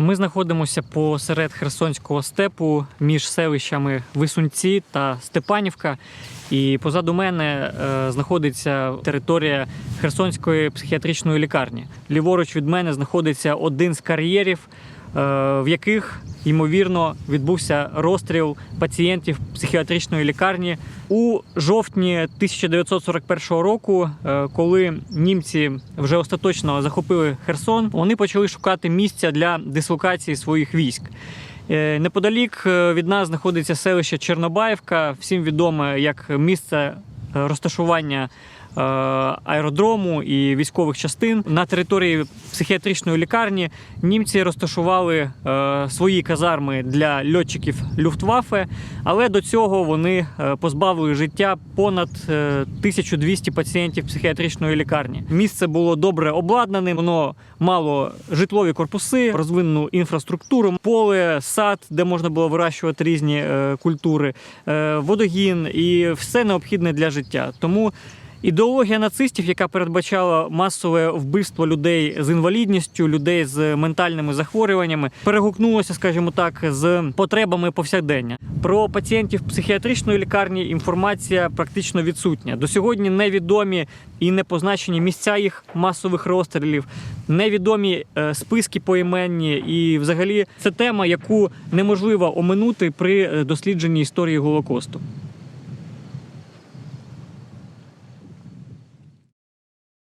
Ми знаходимося посеред Херсонського степу між селищами Висунці та Степанівка. І позаду мене е, знаходиться територія Херсонської психіатричної лікарні. Ліворуч від мене знаходиться один з кар'єрів, в яких ймовірно відбувся розстріл пацієнтів психіатричної лікарні у жовтні 1941 року, е, коли німці вже остаточно захопили Херсон. Вони почали шукати місця для дислокації своїх військ. Е, Неподалік е, від нас знаходиться селище Чорнобаївка, всім відоме як місце е, розташування е, аеродрому і військових частин. На території психіатричної лікарні німці розташували е, свої казарми для льотчиків Люфтваффе, але до цього вони е, позбавили життя понад е, 1200 пацієнтів психіатричної лікарні. Місце було добре обладнане, воно мало житлові корпуси, розвинену інфраструктуру, поле, сад, де можна було вирощувати різні е, культури, е, водогін і все необхідне для життя. Тому Ідеологія нацистів, яка передбачала масове вбивство людей з інвалідністю, людей з ментальними захворюваннями, перегукнулося, скажімо так, з потребами повсякдення. Про пацієнтів психіатричної лікарні інформація практично відсутня. До сьогодні невідомі і не позначені місця їх масових розстрілів, невідомі е, списки поіменні. І, взагалі, це тема, яку неможливо оминути при е, дослідженні історії Голокосту.